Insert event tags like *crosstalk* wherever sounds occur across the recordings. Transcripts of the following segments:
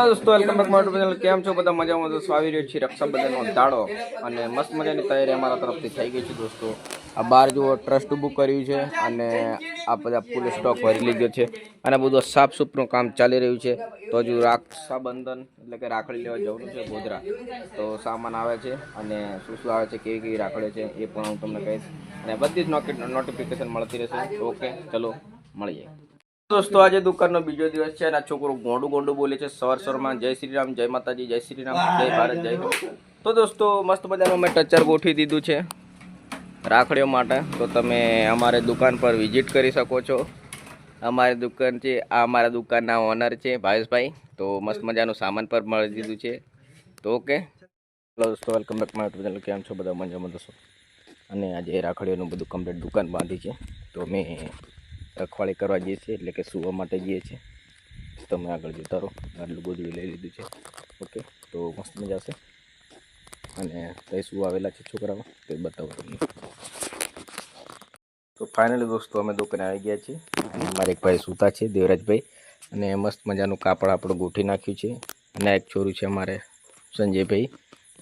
Hello દોસ્તો welcome back my channel કેમ છો બધા? મજામાં દોસ્તો આવી રહ્યો છે રક્ષાબંધનનો દાડો. અને મસ્ત મજાની તૈયારી અમારા તરફથી થઈ ગઈ છે દોસ્તો. આ બાર જુઓ ટ્રસ્ટ બુક કર્યું છે અને આ બધા ફૂલ સ્ટોક ભરી લીધો છે. અને બધું સાફ સુફનું કામ ચાલી રહ્યું છે. તો હજુ રક્ષાબંધન એટલે કે રાખડી લેવા જવાનું છે ગોધરા. તો સામાન આવે છે અને શું શું આવે છે, કેવી કેવી રાખડી છે એ પણ હું તમને કહીશ. અને બધી જ નોટિફિકેશન મળતી રહેશે. ઓકે ચલો, મળીએ. દોસ્તો આજે દુકાનનો બીજો દિવસ છે અને આ છોકરો ગોંડું ગોંડું બોલે છે. સવાર સવારમાં જય શ્રી રામ જય માતાજી જય શ્રી રામ જય ભારત જય તો દોસ્તો મસ્ત મજાનું મેં ટચર ગોઠવી દીધું છે રાખડીઓ માટે. તો તમે અમારે દુકાન પર વિઝિટ કરી શકો છો. અમારી દુકાન છે આ અમારા દુકાનના ઓનર છે ભાવેશભાઈ. તો મસ્ત મજાનું સામાન પર મળી દીધું છે. તો ઓકે. હેલો દોસ્તો welcome back my YouTube channel. કેમ છો બધા? મજામાં દોસ્તો અને આજે રાખડીઓનું બધું કમ્પ્લીટ દુકાન બાંધી છે. તો મેં રખવાળી કરવા જઈએ છીએ, એટલે કે સુવા માટે જઈએ છીએ. તમે આગળ જોતા રહો. આટલું બધું લઈ લીધું છે. ઓકે, તો મસ્ત મજા આવશે. અને કઈ શું આવેલા છે છોકરાઓ, તે બતાવો તમને. તો ફાઇનલી દોસ્તો, અમે દુકાને આવી ગયા છીએ. અને એક ભાઈ સૂતા છે, દેવરાજભાઈ. અને મસ્ત મજાનું કાપડ આપણું ગોઠી નાખ્યું છે. અને એક છોરું છે અમારે સંજયભાઈ.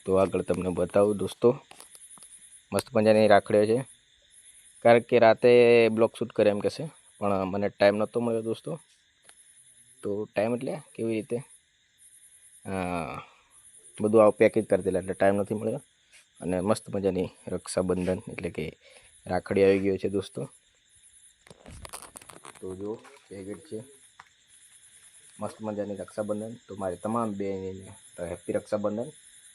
તો આગળ તમને બતાવું દોસ્તો. મસ્ત મજાની રાખડીઓ છે. કારણ કે રાતે બ્લોક શૂટ કરે એમ કહેશે પણ મને ટાઈમ નહોતો મળ્યો દોસ્તો. તો ટાઈમ એટલે કેવી રીતે? બધું આવું પેકેજ કરી દેલા એટલે ટાઈમ નથી મળ્યો. અને મસ્ત મજાની રક્ષાબંધન એટલે કે રાખડી આવી ગયો છે દોસ્તો. તો જો પેકેટ છે. મસ્ત મજાની રક્ષાબંધન. તો મારી તમામ બહેનોને હેપી રક્ષાબંધન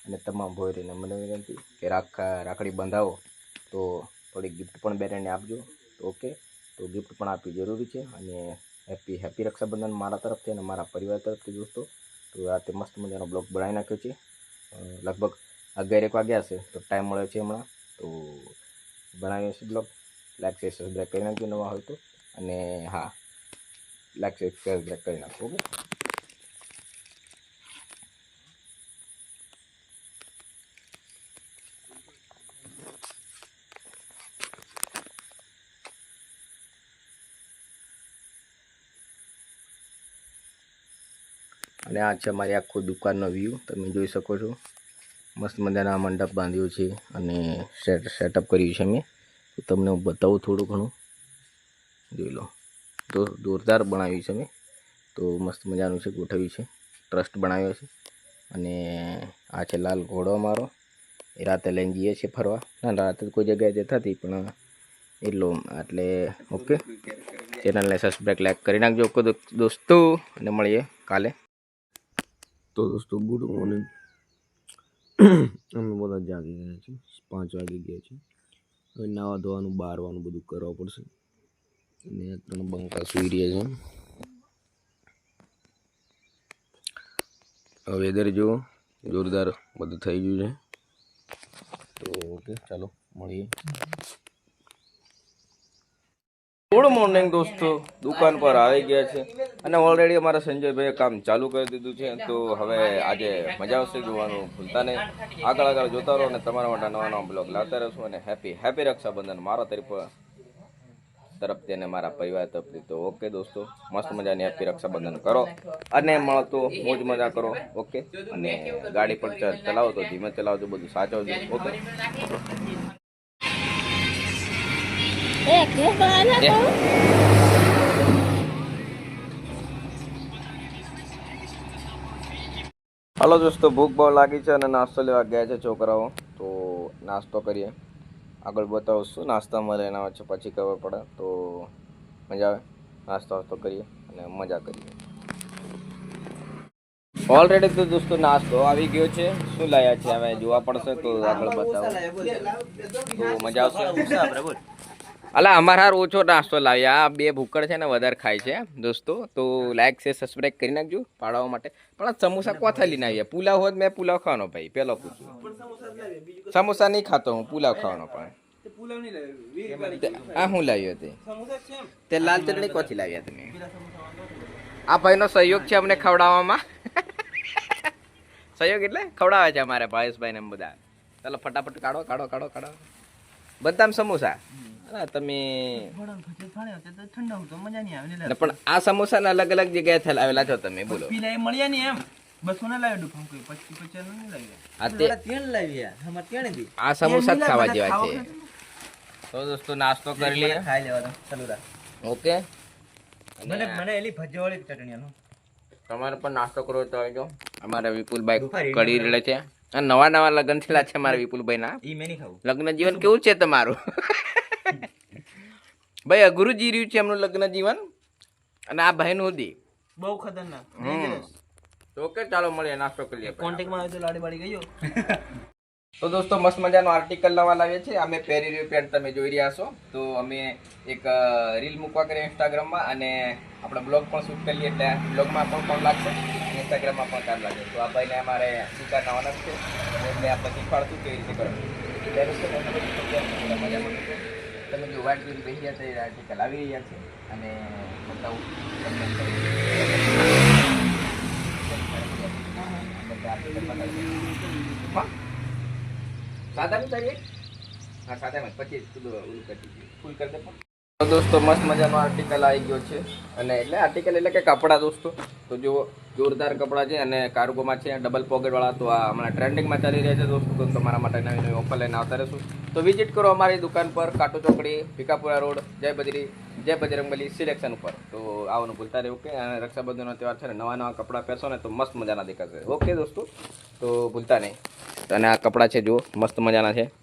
અને તમામ ભોયરીને મને વિનંતી કે રાખા, રાખડી બંધાવો. તો થોડી ગિફ્ટ પણ બેનને આપજો. ઓકે તો ગિફ્ટ પણ આપવી જરૂરી છે અને હેપી હેપી રક્ષાબંધન મારા તરફથી અને મારા પરિવાર તરફથી દોસ્તો. તો રાતે મસ્ત મજાનો બ્લોગ બનાવી નાખ્યો છે. લગભગ અગિયાર એક વાગ્યા હશે, તો ટાઈમ મળ્યો છે હમણાં. તો બનાવ્યો છે બ્લોગ લાઈક શેર સબસ્ક્રાઈબ કરી નાખજો નવા હોય તો. અને હા લાઈક શેર સબસ્ક્રાઈબ કરી નાખો, ઓકે? અને આ છે અમારી આખો દુકાનનો વ્યૂ તમે જોઈ શકો છો. મસ્ત મજાના મંડપ બાંધ્યો છે અને સેટ સેટઅપ કર્યું છે મેં. તો તમને હું બતાવું થોડું ઘણું. જોઈ લો. તો જોરદાર બનાવ્યું છે મેં. તો મસ્ત મજાનું છે, ગોઠવ્યું છે. ટ્રસ્ટ બનાવ્યો છે. અને આ છે લાલ ઘોડો અમારો એ રાતે લઈને જઈએ છીએ ફરવા. ના, રાતે કોઈ જગ્યાએ જતા હતી પણ એટલો એટલે ઓકે ચેનલને સબસ્ક્રાઈબ લાઈક કરી નાખજો. ઓકે દોસ્તો. અને મળીએ કાલે. તો દોસ્તો ગુડ મોર્નિંગ અમે બધા જાગી ગયા છે પાંચ વાગી ગયા છે. હવે નાવા ધોવાનું, બારવાનું બધું કરવા પડશે. અને ત્રણ બંકા સૂઈ રહ્યા છે. વેધર જુઓ, જોરદાર બધું થઈ ગયું છે. તો ઓકે ચાલો, મળીએ. ગુડ મોર્નિંગ દોસ્તો. દુકાન પર આવી ગયા છે. અને ઓલરેડી અમારા સંજયભાઈએ કામ ચાલુ કરી દીધું છે. તો હવે આજે મજા આવશે જોવાનું, ભૂલતા નહીં. આગળ આગળ જોતા રહો અને તમારા માટે નવા નવા બ્લોગ લાવતા રહેશું અને હેપી હેપી રક્ષાબંધન મારા તરફ તરફથી અને મારા પરિવાર તરફથી. તો ઓકે દોસ્તો, મસ્ત મજાની હેપી રક્ષાબંધન કરો અને મળતો મોજ મજા કરો ઓકે અને ગાડી પર ચલાવો તો ધીમે ચલાવજો, બધું સાચવજો ઓકે એ કે બહાના એ. હલો હાલો દોસ્તો ભૂખ બહુ લાગી છે અને નાસ્તો લેવા ગયા છે છોકરાઓ. તો નાસ્તો કરીએ. આગળ બતાવું શું નાસ્તા મળે એના વચ્ચે પછી ખબર પડે. તો મજા આવે. નાસ્તો વાસ્તો કરીએ અને મજા કરીએ. ઓલરેડી તો દોસ્તો નાસ્તો આવી ગયો છે. શું લાયા છે? હવે જોવા પડશે તો આગળ બતાવો. તો મજા આવશે. અલા, અમારા હાર ઓછો નાસ્તો લાવ્યા આ બે ભૂકડ છે ને, વધારે ખાય છે, દોસ્તો. તો લાઈક છે સબસ્ક્રાઈબ કરી નાખજો પાડવા માટે. પણ સમોસા કોથા લઈને આવ્યા પુલાવ હોત મેં પુલાવ ખાવાનો ભાઈ, પેલો પૂછું. સમોસા નહીં ખાતો હું, પુલાવ ખાવાનો પણ. આ હું લાવ્યો તે? તે લાલ ચટણી કોથી લાવ્યા તમે? આ ભાઈનો સહયોગ છે અમને ખવડાવવામાં. સહયોગ એટલે ખવડાવે છે અમારે ભાવેશભાઈ ને બધા. ચાલો, ફટાફટ કાઢો કાઢો કાઢો કાઢો. બદામ સમોસા? તમે પણ આ સમોસા અલગ અલગ જગ્યાએ લાવેલા છો તમે બોલો. પેલા મળ્યા ને એમ. બસો ના લાવ્યો ડુફામ કોઈ પચીસ પચાસ નહીં લાવ્યો. તેણ લાવી યાર તેણ દી આ સમોસા ખાવા જેવા છે. તો દોસ્તો નાસ્તો કરી લઈએ. ખાઈ લેવાનો. ચાલુ ઓકે. મને મને એલી ભજીયાવાળી ચટણી તમારે પણ નાસ્તો કરવો તો આવજો. અમારા વિપુલભાઈ કડી રહેલા છે. નવા નવા લગ્ન થયેલા છે મારા વિપુલભાઈના. ઈ મેં નહીં ખાવું. લગ્ન જીવન કેવું છે તમારું? ભાઈ અઘરું જી રહ્યું છે એમનું લગ્ન જીવન અને આ ભાઈનું સુધી બહુ ખતરનાક. તો ઓકે ચાલો મળીએ નાસ્તો કરી લઈએ કોન્ટેક્ટમાં આવે તો લાડી બાડી ગયો *laughs* તો દોસ્તો મસ્ત મજાનો આર્ટિકલ નવા લાવીએ છીએ અમે પહેરી રહ્યું પેન્ટ તમે જોઈ રહ્યા છો. તો અમે એક રીલ મૂકવા કરીએ ઇન્સ્ટાગ્રામમાં અને આપણે બ્લોગ પણ શૂટ કરીએ એટલે બ્લોગમાં પણ કોણ લાગશે. ઇન્સ્ટાગ્રામમાં પણ કામ લાગે. તો આ ભાઈને અમારે જ છે. એટલે આપણે શીખવાડશું કેવી રીતે કરવું મજામાં છો? તમે જો વાટ જોઈને બેસી રહ્યા છે આર્ટિકલ આવી રહ્યા છે. અને સાદાનું કરીએ? હા, સાદામાં પછી ઓલું કરી ફૂલ દોસ્તો, મસ્ત મજાનો આર્ટિકલ આવી ગયો છે. અને એટલે આર્ટિકલ એટલે કે કપડાં દોસ્તો. તો જો જોરદાર કપડાં છે અને કાર્ગોમાં છે ડબલ પોકેટવાળા તો આ હમણાં ટ્રેન્ડિંગમાં ચાલી રહ્યા છે દોસ્તો. તો તમારા માટે નવી નવી ઓફર લઈને આવતા રહેશું. તો વિઝિટ કરો અમારી દુકાન પર કાટો ચોકડી ભીકાપુરા રોડ, જય બજરી, જય બજરંગબલી સિલેક્શન ઉપર. તો આવવાનું ભૂલતા રહેવું કે, અને રક્ષાબંધનનો તહેવાર છે ને, નવા નવા કપડાં પહેરશો ને, તો મસ્ત મજાના દેખાશે. ઓકે દોસ્તો. તો ભૂલતા નહીં. અને આ કપડાં છે, જુઓ, મસ્ત મજાના છે.